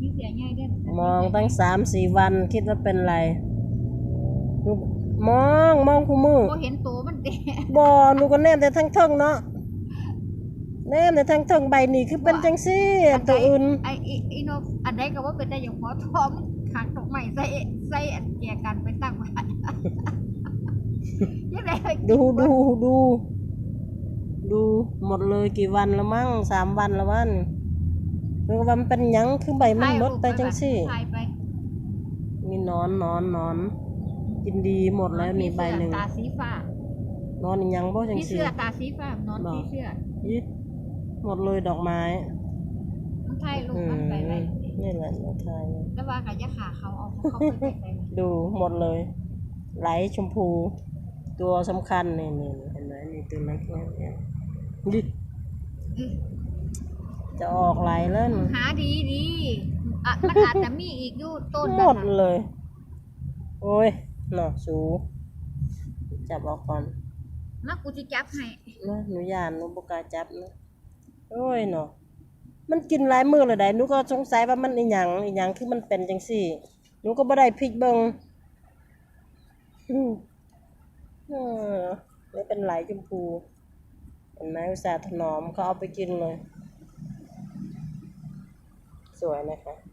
มีเสียใหญ่เด้อมองตั้งสามสี่วันคิดว่าเป็นไรหนูมองมองคู่มือบ่เห็นตัวมันเด้บอหนูก็แนมแต่ทั้งเทิงเนาะแนมแต่ทั้งเทิงใบนี้คือเป็นจังซี่ตัวอื่นไอ้อีอีโนอันใดก็ว่าเป็นได้อย่างพอทอมขังตกใหม่ใส่ใส่อันแจกันไปตั้งไว้ยังไงดูดูดูดูหมดเลยกี่วันแล้วมั้งสามวันแล้ววั นคือว่ามันเป็นหยังคือใบมันหมดไปจังซี่ ถ่ายไปมีหนอนหนอนหนอน กินดีหมดแล้วนี่ใบหนึ่งตาสีฟ้านอนอีหยังบ่จังพี่ซี่ เสื้อตาสีฟ้านอนบอก พี่เสื้อยิหมดเลยดอกไม้มันถ่ายรูปอืมันมไปไว้นี่แหละเราทายแต่ว่ากับยาขาเขาเอาเขาไปไปดูหมดเลย ไหลชมพู ตัวสำคัญนี่นี่เห็นไหมนี่ตัวเล็กเนี่ยเนี่ยดิ จะออกไหลแล้วนี่หาดีดีอะมันอาจจะมีอีกอยู่ต้นหมนั้นดน่ะเลย โอ้ยหน่อสูจับออกก่อนมากูจะจับให้นะหนูยานหนูบกล้าจับนะโอ้ยหน่อมันกินหลายมือเลยได้หนูก็สงสัยว่ามันอีหยังอีหยังคือมันเป็นจังซี่หนูก็บ่ได้พลิกเบิงอืมเออไม่เป็นไหลชมพูเห็นไหมอุตส่าห์ถนอมเขาเอาไปกินเลย สวยนะคะ